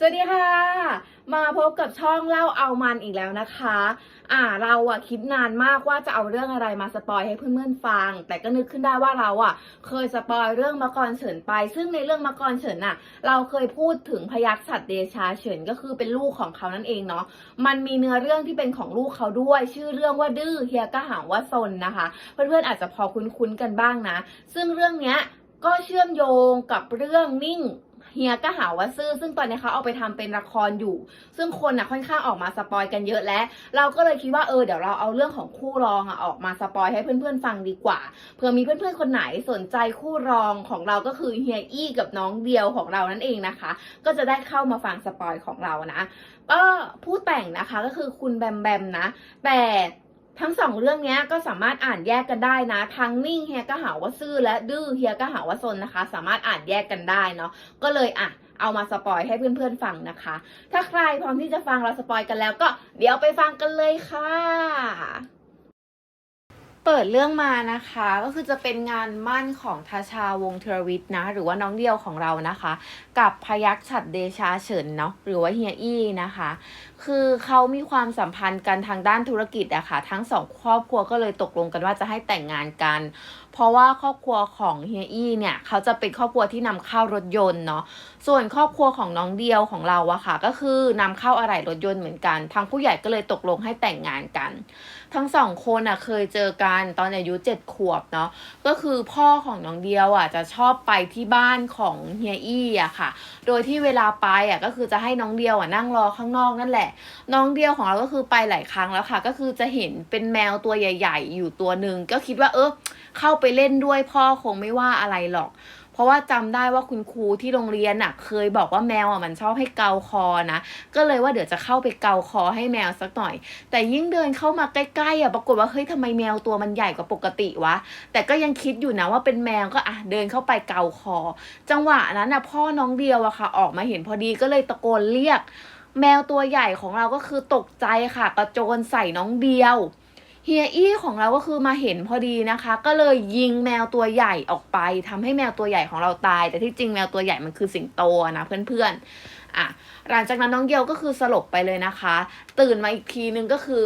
สวัสดีค่ะ มาพบกับช่องเล่าเอามันอีกแล้วนะคะ อ่าเราอะคิดนานมากว่าจะเอาเรื่องอะไรมาสปอยให้เพื่อนๆฟัง แต่ก็นึกขึ้นได้ว่าเราอะเคยสปอยเรื่องมกรเฉินไป ซึ่งในเรื่องมกรเฉินอะเราเคยพูดถึงพยักษ์สัตริย์เดชาเฉินก็คือเป็นลูกของเขานั่นเองเนาะ มันมีเนื้อเรื่องที่เป็นของลูกเขาด้วย ชื่อเรื่องว่าดื้อเฮียก็หาว่าซนนะคะ เพื่อนๆอาจจะพอคุ้นๆกันบ้างนะ ซึ่งเรื่องเนี้ยก็เชื่อมโยงกับเรื่องนิ่ง เฮียก็หาว่าซื่อ ซึ่งตอนนี้เขาเอาไปทำเป็นละครอยู่ ซึ่งคนน่ะค่อนข้างออกมาสปอยกันเยอะแล้ว เราก็เลยคิดว่าเออเดี๋ยวเราเอาเรื่องของคู่รองอะออกมาสปอยให้เพื่อนๆฟังดีกว่าเผื่อมีเพื่อนๆคนไหนสนใจคู่รองของเราก็คือเฮียอี้กับน้องเดียวของเรานั่นเองนะคะ ก็จะได้เข้ามาฟังสปอยของเรานะก็ผู้แต่งนะคะก็คือคุณแบมแบมนะ แต่ ทั้งสองเรื่องนี้ก็สามารถอ่านแยกกันได้นะทั้งนิ่งเฮียก็หาว่าซื่อและดื้อเฮียก็หาว่าซนนะคะ สามารถอ่านแยกกันได้เนาะก็เลยอะเอามาสปอยให้เพื่อนๆฟังนะคะ ถ้าใครพร้อมที่จะฟังเราสปอยกันแล้วก็เดี๋ยวไปฟังกันเลยค่ะ เปิดเรื่องมานะคะ ก็คือจะเป็นงานมั่นของทาชาวงเทรวิทย์นะ หรือว่าน้องเดียวของเรานะคะ กับพยักฉัดเดชาเฉินเนาะหรือว่าเฮียอี้นะคะ คือเขามีความสัมพันธ์กันทางด้านธุรกิจอะค่ะ ทั้งสองครอบครัวก็เลยตกลงกันว่าจะให้แต่งงานกัน เพราะว่าครอบครัวของเฮียอี้เนี่ยเขาจะเป็นครอบครัวที่นำเข้ารถยนต์เนาะส่วนครอบครัวของน้องเดียวของเราอะค่ะ ก็คือนำเข้าอะไหล่รถยนต์เหมือนกันทางผู้ใหญ่ก็เลยตกลงให้แต่งงานกัน ทั้งสองคนอะเคยเจอกันตอนอายุเจ็ดขวบเนาะก็คือพ่อของน้องเดียวอะจะชอบไปที่บ้านของเฮียอี้อะค่ะ โดยที่เวลาไปอะก็คือจะให้น้องเดียวอะนั่งรอข้างนอกนั่นแหละน้องเดียวของเราก็คือไปหลายครั้งแล้วค่ะ ก็คือจะเห็นเป็นแมวตัวใหญ่ ๆ อยู่ตัวหนึ่งก็คิดว่าเออเข้าไปเล่นด้วยพ่อคงไม่ว่าอะไรหรอกเพราะว่าจำได้ว่าคุณครูที่โรงเรียนอะ เคยบอกว่าแมวอะมันชอบให้เกาคอนะ ก็เลยว่าเดี๋ยวจะเข้าไปเกาคอให้แมวสักหน่อย แต่ยิ่งเดินเข้ามาใกล้ๆอะปรากฏว่าเฮ้ยทำไมแมวตัวมันใหญ่กว่าปกติวะ แต่ก็ยังคิดอยู่นะว่าเป็นแมวก็อะเดินเข้าไปเกาคอ จังหวะนั้นน่ะพ่อน้องเดียวอะค่ะ ออกมาเห็นพอดีก็เลยตะโกนเรียก แมวตัวใหญ่ของเราก็คือตกใจค่ะ กระโจนใส่น้องเบียวเฮียอี้ของเราก็คือมาเห็นพอดีนะคะ ก็เลยยิงแมวตัวใหญ่ออกไปทำให้แมวตัวใหญ่ของเราตาย แต่ที่จริงแมวตัวใหญ่มันคือสิงโตนะเพื่อนๆอะหลังจากนั้นน้องเบียวก็คือสลบไปเลยนะคะ ตื่นมาอีกทีนึงก็คือ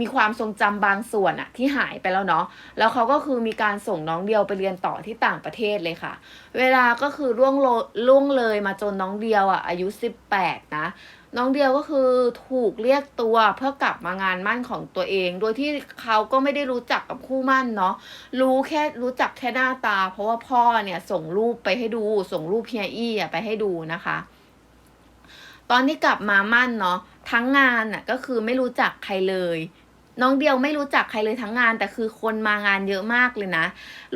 มีความทรงจำบางส่วนอะที่หายไปแล้วเนาะ แล้วเขาก็คือมีการส่งน้องเดียวไปเรียนต่อที่ต่างประเทศเลยค่ะ เวลาก็คือล่วงโลล่วงเลยมาจนน้องเดียวอะอายุ 18 นะ น้องเดียวก็คือถูกเรียกตัวเพื่อกลับมางานมั่นของตัวเอง โดยที่เขาก็ไม่ได้รู้จักกับคู่มั่นเนาะ รู้แค่รู้จักแค่หน้าตา เพราะว่าพ่อเนี่ยส่งรูปไปให้ดู ส่งรูปเฮียอี้อะไปให้ดูนะคะ ตอนที่กลับมามั่นเนาะทั้งงานน่ะก็คือไม่รู้จักใครเลย น้องเดียวไม่รู้จักใครเลยทั้งงาน แต่คือคนมางานเยอะมากเลยนะ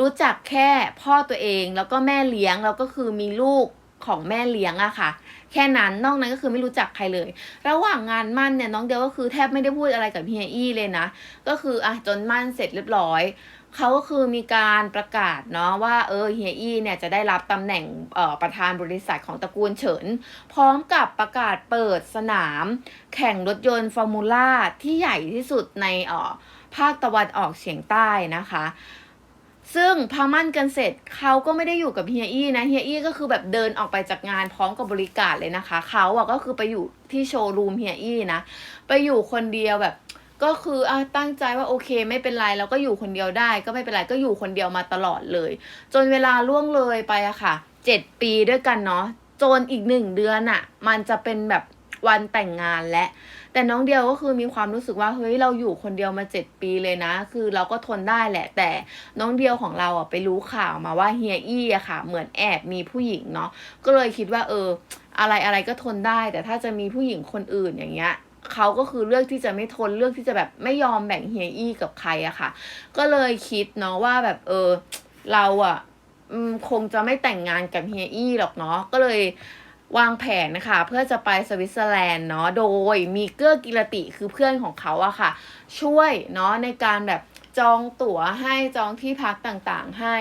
รู้จักแค่พ่อตัวเองแล้วก็แม่เลี้ยง แล้วก็คือมีลูกของแม่เลี้ยงอะค่ะ แค่นั้นนอกนั้นก็คือไม่รู้จักใครเลย ระหว่างงานมั่นเนี่ยน้องเดียวก็คือแทบไม่ได้พูดอะไรกับเฮียอี้เลยนะ ก็คืออะจนมั่นเสร็จเรียบร้อย เขาก็คือมีการประกาศเนาะว่าเออเฮียอี้เนี่ยจะได้รับตำแหน่งออประธานบริษัทของตระกูลเฉิน พร้อมกับประกาศเปิดสนาม แข่งรถยนต์ฟอร์มูล่าที่ใหญ่ที่สุดในออภาคตะวันออกเฉียงใต้นะคะ ซึ่งพอมั่นกันเสร็จเขาก็ไม่ได้อยู่กับเฮียอี้นะเฮียอี้ก็คือแบบเดินออกไปจากงานพร้อมกับบริการเลยนะคะเขาอะก็คือไปอยู่ที่โชว์รูมเฮียอี้นะ ไปอยู่คนเดียวแบบ ก็คืออตั้งใจว่าโอเค ไม่เป็นไรแล้วก็อยู่คนเดียวได้ ก็ไม่เป็นไรก็อยู่คนเดียวมาตลอดเลย จนเวลาล่วงเลยไปอะค่ะเจ็ดปีด้วยกันเนาะจนอีกหนึ่งเดือนอะมันจะเป็นแบบวันแต่งงานและ แต่น้องเดียวก็คือมีความรู้สึกว่าเฮ้ยเราอยู่คนเดียวมาเจ็ดปีเลยนะ คือเราก็ทนได้แหละ แต่น้องเดียวของเราอะไปรู้ข่าวมาว่าเฮียอี้อะค่ะ เหมือนแอบมีผู้หญิงเนาะก็เลยคิดว่าเออ อะไรอะไรก็ทนได้ แต่ถ้าจะมีผู้หญิงคนอื่นอย่างเงี้ย เขาก็คือเลือกที่จะไม่ทนเลือกที่จะแบบไม่ยอมแบ่งเฮียอี้กับใครอะค่ะ ก็เลยคิดเนาะว่าแบบเออเราอะคงจะไม่แต่งงานกับเฮียอี้หรอกเนาะก็เลยวางแผนนะคะเพื่อจะไปสวิตเซอร์แลนด์เนาะโดยมีเกื้อกิรติคือเพื่อนของเขาอะค่ะ ช่วยเนาะในการแบบ จองตั๋วให้จองที่พักต่างๆ ให้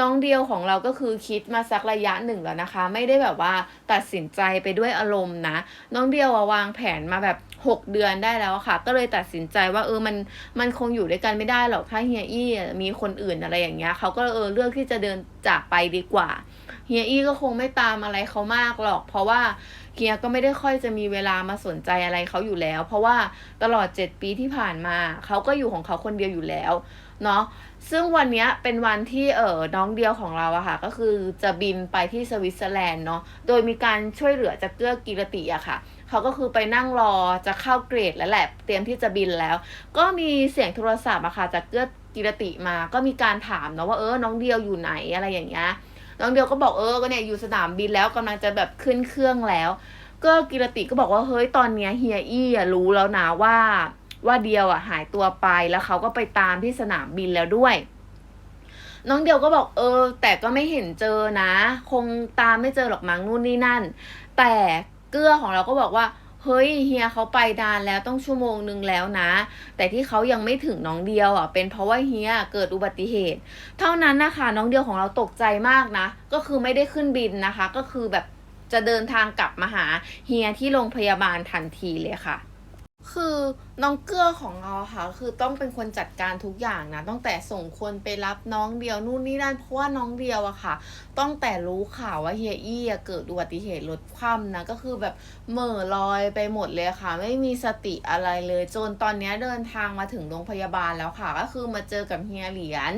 น้องเดียวของเราก็คือคิดมาสักระยะหนึ่งแล้วนะคะ ไม่ได้แบบว่าตัดสินใจไปด้วยอารมณ์นะ น้องเดียววางแผนมาแบบ 6 เดือนได้แล้วค่ะ ก็เลยตัดสินใจว่าเออมันมันคงอยู่ด้วยกันไม่ได้หรอกถ้าเฮียอี้มีคนอื่นอะไรอย่างเงี้ยเขาก็เออเลือกที่จะเดินจากไปดีกว่าเฮียอี้ก็คงไม่ตามอะไรเขามากหรอก เพราะว่า เฮียก็ไม่ได้ค่อยจะมีเวลามาสนใจอะไรเขาอยู่แล้ว เพราะว่าตลอดเจ็ดปีที่ผ่านมาเขาก็อยู่ของเขาคนเดียวอยู่แล้วเนาะซึ่งวันนี้เป็นวันที่เออน้องเดียวของเราอะค่ะ ก็คือจะบินไปที่สวิตเซอร์แลนด์เนาะโดยมีการช่วยเหลือจากเกื้อกิรติอะค่ะเขาก็คือไปนั่งรอจะเข้าเกรดแล้วแหละเตรียมที่จะบินแล้ว ก็มีเสียงโทรศัพท์อะค่ะจากเกื้อกิรติมาก็มีการถามเนาะว่าเออน้องเดียวอยู่ไหนอะไรอย่างเงี้ย น้องเดียวก็บอกเออก็เนี่ยอยู่สนามบินแล้วกำลังจะแบบขึ้นเครื่องแล้ว ก็กิรติก็บอกว่าเฮ้ยตอนเนี้ยเฮียอี้รู้แล้วนะว่าว่าเดียวอะหายตัวไปแล้วเขาก็ไปตามที่สนามบินแล้วด้วยน้องเดียวก็บอกเออ แต่ก็ไม่เห็นเจอนะ คงตามไม่เจอหรอกมั้งนู่นนี่นั่น แต่เกื้อของเราก็บอกว่า เฮ้ยเฮียเขาไปดานแล้วต้องชั่วโมงนึงแล้วนะ แต่ที่เขายังไม่ถึงน้องเดียวอะ เป็นเพราะว่าเฮียเกิดอุบัติเหตุ เท่านั้นนะคะน้องเดียวของเราตกใจมากนะ ก็คือไม่ได้ขึ้นบินนะคะ ก็คือแบบจะเดินทางกลับมาหาเฮียที่โรงพยาบาลทันทีเลยค่ะ คือน้องเกื้อของเราค่ะ คือต้องเป็นคนจัดการทุกอย่างนะตั้งแต่ส่งคนไปรับน้องเดียวนู่นนี่นั่นเพราะว่าน้องเดียวอะค่ะตั้งแต่รู้ข่าวว่าเฮียอี้เกิดอุบัติเหตุรถคว่ำนะก็คือแบบเหม่อลอยไปหมดเลยค่ะ ไม่มีสติอะไรเลยจนตอนนี้เดินทางมาถึงโรงพยาบาลแล้วค่ะ ก็คือมาเจอกับเฮียเหรียญ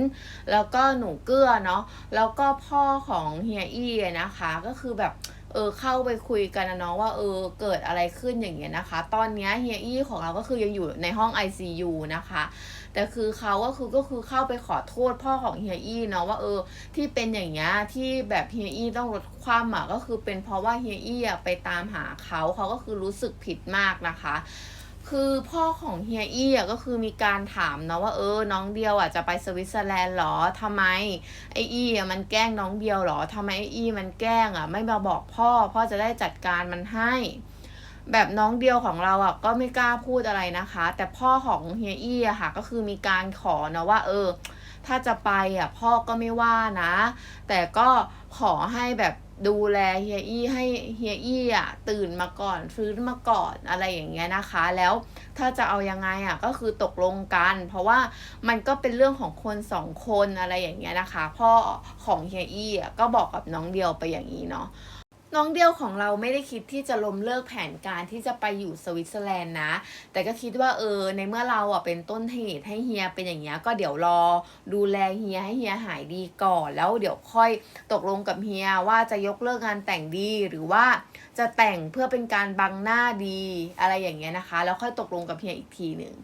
แล้วก็หนูเกื้อเนาะแล้วก็พ่อของเฮียอี้นะคะ ก็คือแบบ เออเข้าไปคุยกันนะเนาะว่าเออเกิดอะไรขึ้นอย่างเงี้ยนะคะ ตอนเนี้ยเฮียอี้ของเราก็คือยังอยู่ในห้อง ICU นะคะ แต่คือเขาก็คือก็คือเข้าไปขอโทษพ่อของเฮียอี้เนาะว่าเออที่เป็นอย่างเงี้ยที่แบบเฮียอี้ต้องลดความอะก็คือเป็นเพราะว่าเฮียอี้อะไปตามหาเขาเขาก็คือรู้สึกผิดมากนะคะ คือพ่อของเฮียอี้อะก็คือมีการถามนะว่าเออน้องเดียวอะจะไปสวิตเซอร์แลนด์เหรอทำไมไออี้อะมันแกล้งน้องเดียวเหรอทำไมไออี้มันแกล้งอะไม่มาบอกพ่อ พ่อจะได้จัดการมันให้ แบบน้องเดียวของเราอะก็ไม่กล้าพูดอะไรนะคะ แต่พ่อของเฮียอี้อะค่ะก็คือมีการขอนะว่า เออ ถ้าจะไปอะพ่อก็ไม่ว่านะ แต่ก็ขอให้แบบ ดูแลเฮียอี้ให้เฮียอี้อะตื่นมาก่อนฟื้นมาก่อนอะไรอย่างเงี้ยนะคะ แล้วถ้าจะเอายังไงอะก็คือตกลงกัน เพราะว่ามันก็เป็นเรื่องของคนสองคนอะไรอย่างเงี้ยนะคะ พ่อของเฮียอี้อะก็บอกกับน้องเดียวไปอย่างนี้เนาะ น้องเดียวของเราไม่ได้คิดที่จะล้มเลิกแผนการที่จะไปอยู่สวิตเซอร์แลนด์นะ แต่ก็คิดว่าเออในเมื่อเราอะเป็นต้นเหตุให้เฮียเป็นอย่างเงี้ยก็เดี๋ยวรอดูแลเฮียให้เฮียหายดีก่อน แล้วเดี๋ยวค่อยตกลงกับเฮียว่าจะยกเลิกงานแต่งดีหรือว่าจะแต่งเพื่อเป็นการบังหน้าดีอะไรอย่างเงี้ยนะคะ แล้วค่อยตกลงกับเฮียอีกทีหนึ่ง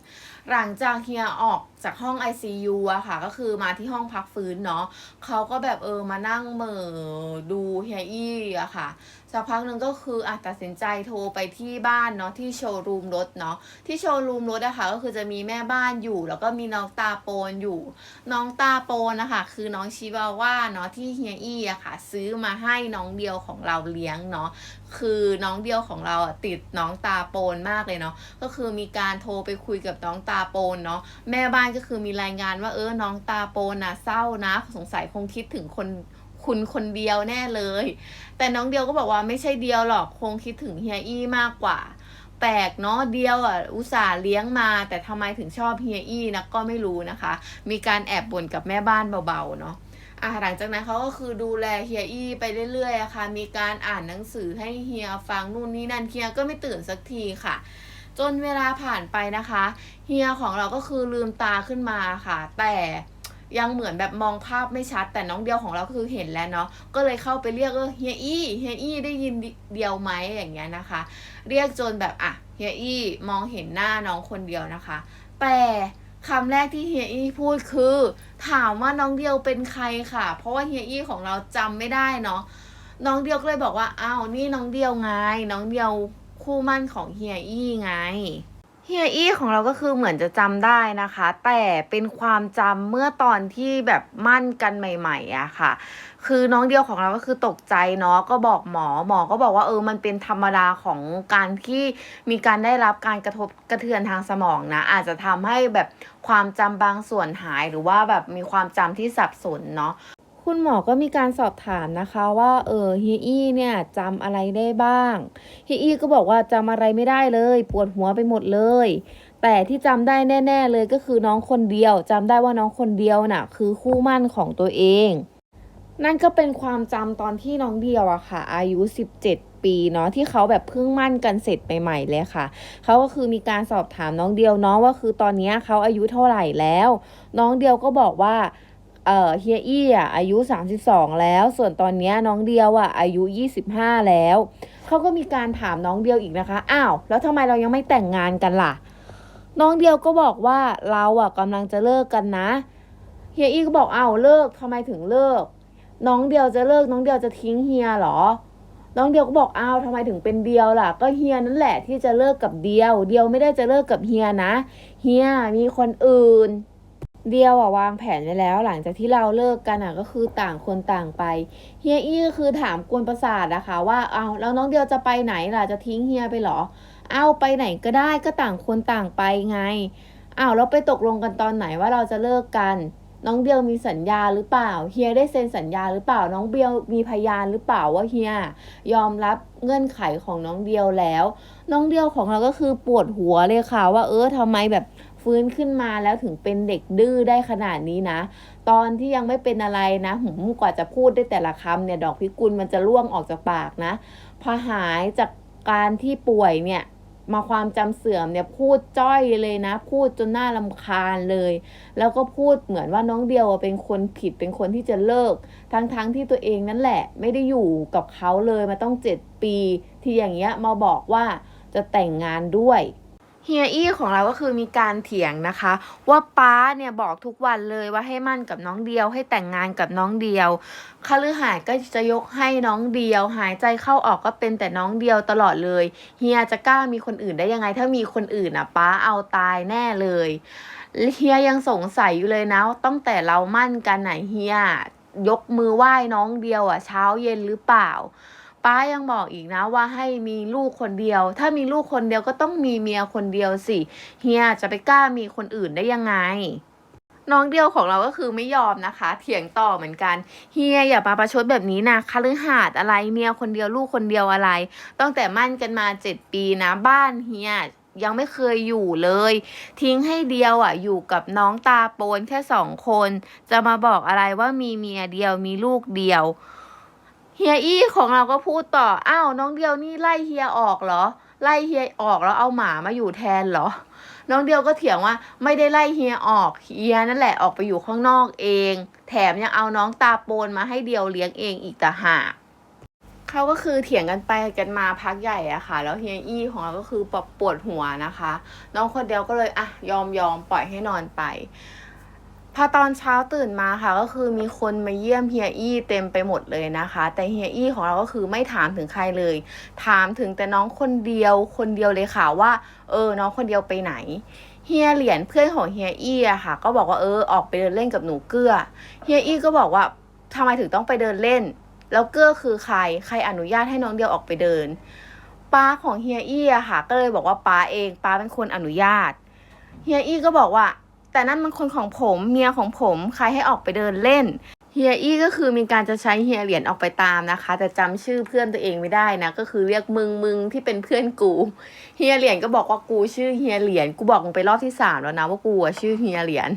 หลังจากเฮียออกจากห้อง ICU อะค่ะ ก็คือมาที่ห้องพักฟื้นเนาะเขาก็แบบเออมานั่งเหม่อดูเฮียอี้อะค่ะสักพักหนึ่งก็คืออะตัดสินใจโทรไปที่บ้านเนาะที่โชว์รูมรถเนาะที่โชว์รูมรถอะคะก็คือจะมีแม่บ้านอยู่ แล้วก็มีน้องตาโปนอยู่ น้องตาโปนนะคะคือน้องชิวาว่าเนาะที่เฮียอี้อะค่ะ ซื้อมาให้น้องเดียวของเราเลี้ยงเนาะคือน้องเดียวของเราอะติดน้องตาโปนมากเลยเนาะก็คือมีการโทรไปคุยกับน้องตาโปนเนาะแม่บ้านก็คือมีรายงานว่าเออน้องตาโปนนะเศร้านะสงสัยคงคิดถึงคน คุณคนเดียวแน่เลย แต่น้องเดียวก็บอกว่าไม่ใช่เดียวหรอกคงคิดถึงเฮียอี้มากกว่า แปลกเนาะเดียวอะอุตส่าห์เลี้ยงมา แต่ทำไมถึงชอบเฮียอี้นะก็ไม่รู้นะคะ มีการแอบบ่นกับแม่บ้านเบาๆเนาะอะหลังจากนั้นเขาก็คือดูแลเฮียอี้ไปเรื่อยๆอะค่ะ มีการอ่านหนังสือให้เฮียฟังนู่นนี่นั่นเฮียก็ไม่ตื่นสักทีค่ะ จนเวลาผ่านไปนะคะ เฮียของเราก็คือลืมตาขึ้นมาค่ะ แต่ ยังเหมือนแบบมองภาพไม่ชัด แต่น้องเดียวของเราก็คือเห็นแล้วเนาะก็เลยเข้าไปเรียกเออเฮียอี้เฮียอี้ได้ยินเดียวไหมอย่างเงี้ยนะคะ เรียกจนแบบอะเฮียอี้มองเห็นหน้าน้องคนเดียวนะคะ แต่คำแรกที่เฮียอี้พูดคือ ถามว่าน้องเดียวเป็นใครค่ะ เพราะว่าเฮียอี้ของเราจำไม่ได้เนาะน้องเดียวก็เลยบอกว่าอ้าวนี่น้องเดียวไง น้องเดียวคู่มั่นของเฮียอี้ไง เฮียอี้ของเราก็คือเหมือนจะจำได้นะคะ แต่เป็นความจำเมื่อตอนที่แบบมั่นกันใหม่ๆอะค่ะ คือน้องเดียวของเราก็คือตกใจเนาะก็บอกหมอหมอก็บอกว่าเออมันเป็นธรรมดาของการที่มีการได้รับการกระทบกระเทือนทางสมองนะ อาจจะทำให้แบบความจำบางส่วนหายหรือว่าแบบมีความจำที่สับสนเนาะ คุณหมอก็มีการสอบถามนะคะว่าเออเฮียอี้เนี่ยจำอะไรได้บ้างเฮียอี้ก็บอกว่าจำอะไรไม่ได้เลย ปวดหัวไปหมดเลย แต่ที่จำได้แน่ ๆ เลยก็คือน้องคนเดียวจำได้ว่าน้องคนเดียวน่ะ คือคู่มั่นของตัวเอง นั่นก็เป็นความจำตอนที่น้องเดียวอะค่ะ อายุ 17ปีเนาะที่เขาแบบเพิ่งมั่นกันเสร็จใหม่ๆเลยค่ะ เขาก็คือมีการสอบถามน้องเดียวเนาะว่าคือตอนนี้เขาอายุเท่าไหร่แล้ว น้องเดียวก็บอกว่า เออเฮียอี้อะอายุ 32 แล้ว ส่วนตอนนี้น้องเดียวอะอายุ 25 แล้วเขาก็มีการถามน้องเดียวอีกนะคะอ้าวแล้วทำไมเรายังไม่แต่งงานกันล่ะ น้องเดียวก็บอกว่าเราอะกำลังจะเลิกกันนะเฮียอี้ก็บอกอ้าวเลิกทำไมถึงเลิก น้องเดียวจะเลิกน้องเดียวจะทิ้งเฮียเหรอ น้องเดียวก็บอกอ้าวทำไมถึงเป็นเดียวล่ะ ก็เฮียนั่นแหละที่จะเลิกกับเดียว เดียวไม่ได้จะเลิกกับเฮียนะเฮียมีคนอื่น เดียวอะวางแผนไว้แล้ว หลังจากที่เราเลิกกันอะก็คือต่างคนต่างไปเฮียอี้ก็คือถามกวนประสาทนะคะ ว่าเอาแล้วน้องเดียวจะไปไหนล่ะจะทิ้งเฮียไปเหรอ เอาไปไหนก็ได้ก็ต่างคนต่างไปไงเอ้าเราไปตกลงกันตอนไหนว่าเราจะเลิกกัน น้องเดียวมีสัญญาหรือเปล่าเฮียได้เซ็นสัญญาหรือเปล่าน้องเบียวมีพยานหรือเปล่าว่าเฮียยอมรับเงื่อนไขของน้องเดียวแล้ว น้องเดียวของเราก็คือปวดหัวเลยค่ะว่าเออทำไมแบบ ฟื้นขึ้นมาแล้วถึงเป็นเด็กดื้อได้ขนาดนี้นะ ตอนที่ยังไม่เป็นอะไรนะหืมกว่าจะพูดได้แต่ละคำเนี่ยดอกพิกุลมันจะร่วงออกจากปากนะ พอหายจากการที่ป่วยเนี่ยมาความจำเสื่อมเนี่ยพูดจ้อยเลยนะ พูดจนหน่ารำคาญเลย แล้วก็พูดเหมือนว่าน้องเดียวเป็นคนผิดเป็นคนที่จะเลิก ทั้งๆทที่ตัวเองนั่นแหละ ไม่ได้อยู่กับเขาเลยมาต้องเจ็ดปี ที่อย่างเงี้ยมาบอกว่าจะแต่งงานด้วย เฮียอี้ของเราก็คือมีการเถียงนะคะ ว่าป้าเนี่ยบอกทุกวันเลยว่าให้มั่นกับน้องเดียว ให้แต่งงานกับน้องเดียวคฤหาสน์ก็จะยกให้น้องเดียว หายใจเข้าออกก็เป็นแต่น้องเดียวตลอดเลยเฮียจะกล้ามีคนอื่นได้ยังไง ถ้ามีคนอื่นอะป้าเอาตายแน่เลยเฮียยังสงสัยอยู่เลยนะตั้งแต่เรามั่นกันไหนเฮียยกมือไหว้น้องเดียวอะเช้าเย็นหรือเปล่า ป้ายังบอกอีกนะว่าให้มีลูกคนเดียว ถ้ามีลูกคนเดียวก็ต้องมีเมียคนเดียวสิ เฮียจะไปกล้ามีคนอื่นได้ยังไง น้องเดียวของเราก็คือไม่ยอมนะคะ เถียงต่อเหมือนกัน เฮียอย่ามาประชดแบบนี้นะคฤหาสน์อะไรเมียคนเดียวลูกคนเดียวอะไร ตั้งแต่มั่นกันมาเจ็ดปีนะบ้านเฮียยังไม่เคยอยู่เลย ทิ้งให้เดียวอะ อยู่กับน้องตาโปนแค่สองคน จะมาบอกอะไรว่ามีเมียเดียวมีลูกเดียว เฮียอี้ของเราก็พูดต่อ อ้าวน้องเดียวนี่ไล่เฮียออกเหรอ ไล่เฮียออกแล้วเอาหมามาอยู่แทนเหรอ น้องเดียวก็เถียงว่าไม่ได้ไล่เฮียออก เฮียนั่นแหละออกไปอยู่ข้างนอกเอง แถมยังเอาน้องตาโปนมาให้เดียวเลี้ยงเองอีกต่างหากเขาก็คือเถียงกันไปกันมาพักใหญ่อะค่ะ แล้วเฮียอี้ของเราก็คือปวดปวดหัวนะคะ น้องคนเดียวก็เลยอะยอมยอมปล่อยให้นอนไป พอตอนเช้าตื่นมาค่ะ ก็คือมีคนมาเยี่ยมเฮียอี้เต็มไปหมดเลยนะคะ แต่เฮียอี้ของเราก็คือไม่ถามถึงใครเลย ถามถึงแต่น้องคนเดียวคนเดียวเลยค่ะว่า เออ น้องคนเดียวไปไหนเฮียเหรียญเพื่อนของเฮียอี้อะค่ะ ก็บอกว่าเออออกไปเดินเล่นกับหนูเกื้อเฮียอี้ก็บอกว่าทำไมถึงต้องไปเดินเล่น แล้วเกื้อคือใครใครอนุญาตให้น้องเดียวออกไปเดินป้าของเฮียอี้อะค่ะ ก็เลยบอกว่าป้าเองป้าเป็นคนอนุญาตเฮียอี้ก็บอกว่า แต่นั่นมันคนของผมเมียของผมใครให้ออกไปเดินเล่นเฮียอี้ก็คือมีการจะใช้เฮียเหรียญออกไปตามนะคะ แต่จำชื่อเพื่อนตัวเองไม่ได้นะ ก็คือเรียกมึงมึงที่เป็นเพื่อนกูเฮียเหรียญก็บอกว่ากูชื่อเฮียเหรียญกูบอกมึงไปรอบที่สามแล้วนะว่ากูอะชื่อเฮียเหรียญ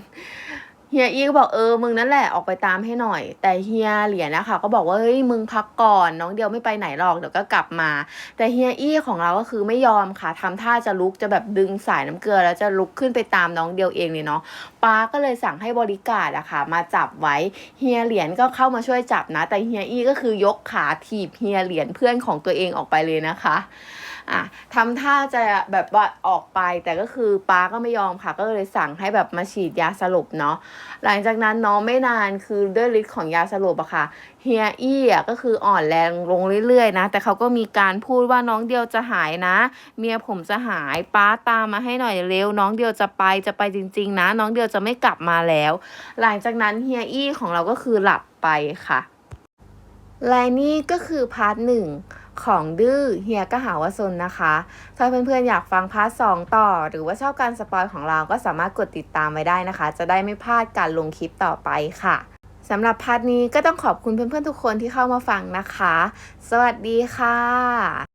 เฮียอีก็บอกเออมึงนั่นแหละออกไปตามให้หน่อย แต่เฮียเหรียญนะคะ ก็บอกว่าเฮ้ยมึงพักก่อนน้องเดียวไม่ไปไหนหรอกเดี๋ยวก็กลับมา แต่เฮียอี้ของเราก็คือไม่ยอมค่ะทำท่าจะลุกจะแบบดึงสายน้ำเกลือ แล้วจะลุกขึ้นไปตามน้องเดียวเองเลยเนาะป้าก็เลยสั่งให้บริการอะค่ะ มาจับไว้เฮียเหรียญก็เข้ามาช่วยจับนะ แต่เฮียอี้ก็คือยกขาถีบเฮียเหรียญเพื่อนของตัวเองออกไปเลยนะคะ อะทำท่าจะแบบว่าออกไปแต่ก็คือป้าก็ไม่ยอมค่ะ ก็เลยสั่งให้แบบมาฉีดยาสลบเนาะหลังจากนั้นน้องไม่นานคือด้วยฤทธิ์ของยาสลบอะค่ะเฮียอี้อะก็คืออ่อนแรงลงเรื่อยๆนะ แต่เขาก็มีการพูดว่าน้องเดียวจะหายนะ เมียผมจะหายป้าตามมาให้หน่อยเร็ว น้องเดียวจะไปจะไปจริง ๆ นะ น้องเดียวจะไม่กลับมาแล้ว หลังจากนั้นเฮียอี้ของเราก็คือหลับไปค่ะ และนี่ก็คือพาร์ทหนึ่งของดื้อเฮียก็หาว่าซนนะคะ ถ้าเพื่อนๆอยากฟังพาร์ทสองต่อ หรือว่าชอบการสปอยของเราก็สามารถกดติดตามไว้ได้นะคะ จะได้ไม่พลาดการลงคลิปต่อไปค่ะสำหรับพาร์ทนี้ก็ต้องขอบคุณเพื่อนๆทุกคนที่เข้ามาฟังนะคะ สวัสดีค่ะ